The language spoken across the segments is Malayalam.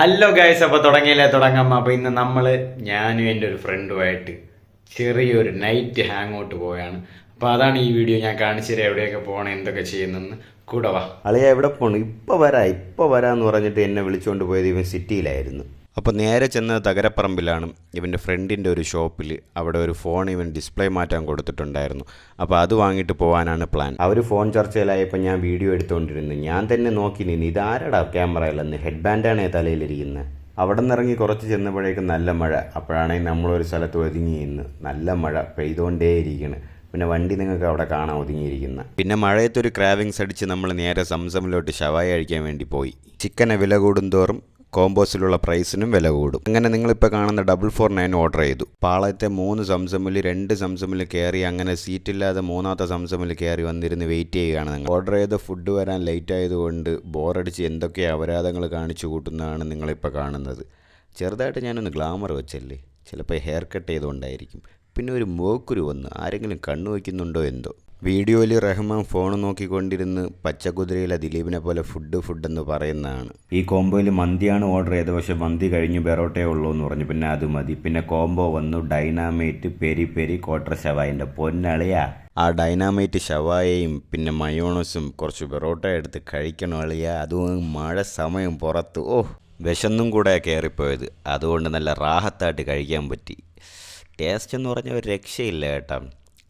ഹലോ ഗൈസ് അപ്പോൾ തുടങ്ങിയില്ലേ? തുടങ്ങാം. അപ്പോൾ ഇന്ന് നമ്മൾ ഞാനും എന്റെ ഒരു ഫ്രണ്ടുമായിട്ട് ചെറിയൊരു നൈറ്റ് ഹാങ് ഔട്ട് പോയാണ്. അപ്പോൾ അതാണ് ഈ വീഡിയോ ഞാൻ കാണിച്ചു തരാം. എവിടെയൊക്കെ പോകണം എന്തൊക്കെ ചെയ്യുന്നെന്ന്. കൂടെ വാ. അളിയ എവിടെ പോകണം ഇപ്പോൾ വരാം ഇപ്പോൾ വരാമെന്ന് പറഞ്ഞിട്ട് എന്നെ വിളിച്ചുകൊണ്ട് പോയത് ഇവൻ സിറ്റിയിലായിരുന്നു അപ്പോൾ നേരെ ചെന്നത് തകരപ്പറമ്പിലാണ് ഇവന്റെ ഫ്രണ്ടിന്റെ ഒരു ഷോപ്പിൽ അവിടെ ഒരു ഫോൺ ഇവൻ ഡിസ്പ്ലേ മാറ്റാൻ കൊടുത്തിട്ടുണ്ടായിരുന്നു. അപ്പോൾ അത് വാങ്ങിയിട്ട് പോകാനാണ് പ്ലാൻ. അവർ ഫോൺ ചർച്ചയിലായപ്പോൾ ഞാൻ വീഡിയോ എടുത്തുകൊണ്ടിരുന്നു. ഞാൻ തന്നെ നോക്കി നിന്ന് ഇതാരടാ ക്യാമറയിലെന്ന് ഹെഡ് ബാൻഡാണ് തലയിലിരിക്കുന്നത് അവിടെ നിന്ന് ഇറങ്ങി കുറച്ച് ചെന്നപ്പോഴേക്കും നല്ല മഴ. അപ്പോഴാണെങ്കിൽ നമ്മളൊരു സ്ഥലത്ത് ഒതുങ്ങി നിന്ന് നല്ല മഴ പെയ്തുകൊണ്ടേയിരിക്കണ്. പിന്നെ വണ്ടി നിങ്ങൾക്ക് അവിടെ കാണാൻ ഒതുങ്ങിയിരിക്കുന്ന. പിന്നെ മഴയത്തൊരു ക്രാവിങ്സ് അടിച്ച് നമ്മൾ നേരെ സംസമിലോട്ട് ഷവായി കഴിക്കാൻ വേണ്ടി പോയി. ചിക്കനെ വില കൂടുന്തോറും കോമ്പോസിലുള്ള പ്രൈസിനും വില കൂടും. അങ്ങനെ നിങ്ങളിപ്പോൾ കാണുന്ന ഡബിൾ ഫോർ നയൻ ഓർഡർ ചെയ്തു. പാളയത്തെ മൂന്ന് സംസമിൽ രണ്ട് സംസമിൽ കയറി അങ്ങനെ സീറ്റില്ലാതെ മൂന്നാമത്തെ സംസമിൽ കയറി വന്നിരുന്ന് വെയിറ്റ് ചെയ്യുകയാണ് നിങ്ങൾ. ഓർഡർ ചെയ്ത ഫുഡ് വരാൻ ലേറ്റ് ആയതുകൊണ്ട് ബോറടിച്ച് എന്തൊക്കെ അപരാധങ്ങൾ കാണിച്ചു കൂട്ടുന്നതാണ് നിങ്ങളിപ്പോൾ കാണുന്നത്. ചെറുതായിട്ട് ഞാനൊന്ന് ഗ്ലാമർ വെച്ചല്ലേ? ചിലപ്പോൾ ഹെയർ കട്ട് ചെയ്തുകൊണ്ടായിരിക്കും. പിന്നെ ഒരു മോക്കുരു വന്ന് ആരെങ്കിലും കണ്ണു വയ്ക്കുന്നുണ്ടോ എന്തോ? വീഡിയോയിൽ റഹ്മാൻ ഫോൺ നോക്കിക്കൊണ്ടിരുന്ന് പച്ചക്കുതിരയിലെ ദിലീപിനെ പോലെ ഫുഡ് ഫുഡ് എന്ന് പറയുന്നതാണ്. ഈ കോംബോയിൽ മന്തിയാണ് ഓർഡർ ചെയ്തത്. പക്ഷെ മന്തി കഴിഞ്ഞു ബെറോട്ടേ ഉള്ളൂ എന്ന് പറഞ്ഞു. പിന്നെ അത് മതി. പിന്നെ കോംബോ വന്നു. ഡൈനാമേറ്റ് പെരി പെരി കോട്ടർ ഷവായിന്റെ പൊന്നളിയാ. ആ ഡൈനാമേറ്റ് ഷവായയും പിന്നെ മയോണസും കുറച്ച് ബെറോട്ട എടുത്ത് കഴിക്കണം അളിയ. അതും മഴ സമയം പുറത്ത്. ഓ വിശന്നും കൂടെ കയറിപ്പോയത്. അതുകൊണ്ട് നല്ല റാഹത്തായിട്ട് കഴിക്കാൻ പറ്റി. ടേസ്റ്റ് എന്ന് പറഞ്ഞ ഒരു രക്ഷയില്ല കേട്ടോ.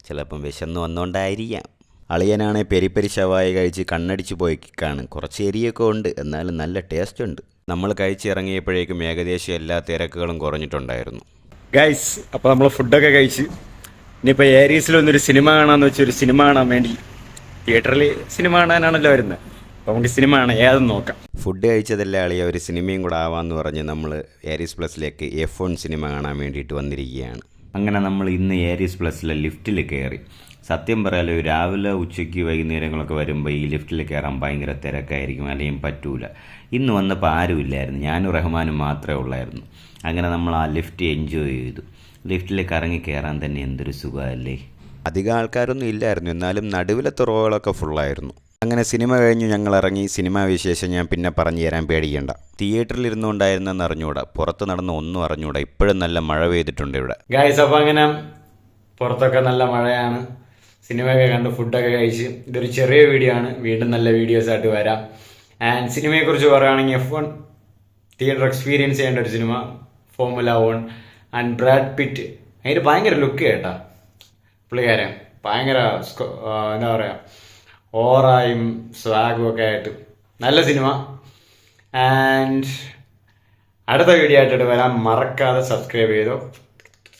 ചിലപ്പം വിശന്ന് വന്നുകൊണ്ടായിരിക്കാം അളിയനാണെ പെരിപ്പെരി ശവായ കഴിച്ച് കണ്ണടിച്ച് പോയിക്കാണ് കുറച്ച് എരിയൊക്കെ ഉണ്ട്. എന്നാലും നല്ല ടേസ്റ്റ് ഉണ്ട്. നമ്മൾ കഴിച്ചിറങ്ങിയപ്പോഴേക്കും ഏകദേശം എല്ലാ തിരക്കുകളും കുറഞ്ഞിട്ടുണ്ടായിരുന്നു. ഗൈസ് അപ്പോൾ നമ്മൾ ഫുഡൊക്കെ കഴിച്ച് ഇനിയിപ്പോൾ ഏരീസിലൊന്നൊരു സിനിമ കാണാമെന്ന് വെച്ചൊരു സിനിമ കാണാൻ വേണ്ടി തിയേറ്ററിൽ സിനിമ കാണാനാണല്ലോ വരുന്നത് അപ്പോൾ നമുക്ക് സിനിമ കാണാം. ഏതെന്ന് നോക്കാം. ഫുഡ് കഴിച്ചതല്ലേ അളിയ? ഒരു സിനിമയും കൂടെ ആവാമെന്ന് പറഞ്ഞ് നമ്മൾ ഏരീസ് പ്ലസിലേക്ക് എഫ് സിനിമ കാണാൻ വേണ്ടിയിട്ട് വന്നിരിക്കുകയാണ്. അങ്ങനെ നമ്മൾ ഇന്ന് ഏരിയസ് പ്ലസ്സിലെ ലിഫ്റ്റിൽ കയറി. സത്യം പറയാലോ രാവിലെ ഉച്ചയ്ക്ക് വൈകുന്നേരങ്ങളൊക്കെ വരുമ്പോൾ ഈ ലിഫ്റ്റിൽ കയറാൻ ഭയങ്കര തിരക്കായിരിക്കും അല്ലെങ്കിൽ പറ്റൂല. ഇന്ന് വന്നപ്പോൾ ആരുമില്ലായിരുന്നു ഞാനും റഹ്മാനും മാത്രമേ ഉള്ളായിരുന്നു. അങ്ങനെ നമ്മൾ ആ ലിഫ്റ്റ് എൻജോയ് ചെയ്തു. ലിഫ്റ്റിൽ കറങ്ങി കയറാൻ തന്നെ എന്തൊരു സുഖമല്ലേ? അധികം ആൾക്കാരൊന്നും ഇല്ലായിരുന്നു. എന്നാലും നടുവിലത്തെ റോകളൊക്കെ ഫുള്ളായിരുന്നു അങ്ങനെ സിനിമ കഴിഞ്ഞു ഞങ്ങൾ ഇറങ്ങി സിനിമാ വിശേഷം ഞാൻ പിന്നെ പറഞ്ഞു തരാൻ പേടിക്കണ്ട. തിയേറ്ററിൽ ഇരുന്നുണ്ടായിരുന്നെന്ന് അറിഞ്ഞൂടാ. പുറത്ത് നടന്ന ഒന്നും അറിഞ്ഞൂടാ. ഇപ്പോഴും നല്ല മഴ പെയ്തിട്ടുണ്ട് ഇവിടെ. ഗൈസ് അപ്പോൾ അങ്ങനെ പുറത്തൊക്കെ നല്ല മഴയാണ്. സിനിമയൊക്കെ കണ്ട് ഫുഡൊക്കെ കഴിച്ച് ഇതൊരു ചെറിയ വീഡിയോ ആണ്. വീണ്ടും നല്ല വീഡിയോസ് ആയിട്ട് വരാം. ആൻഡ് സിനിമയെക്കുറിച്ച് പറയുകയാണെങ്കിൽ എഫ് വൺ തിയേറ്റർ എക്സ്പീരിയൻസ് ചെയ്യേണ്ട ഒരു cinema Formula One and Brad Pitt അതിന് ഭയങ്കര ലുക്ക് കേട്ടാ. പുള്ളിക്കാരൻ ഭയങ്കര എന്താ പറയുക ഓറായും സ്വാഗും ഒക്കെ ആയിട്ട് നല്ല സിനിമ. ആൻഡ് അടുത്ത വീഡിയോ ആയിട്ട് വരാൻ മറക്കാതെ സബ്സ്ക്രൈബ് ചെയ്തോ.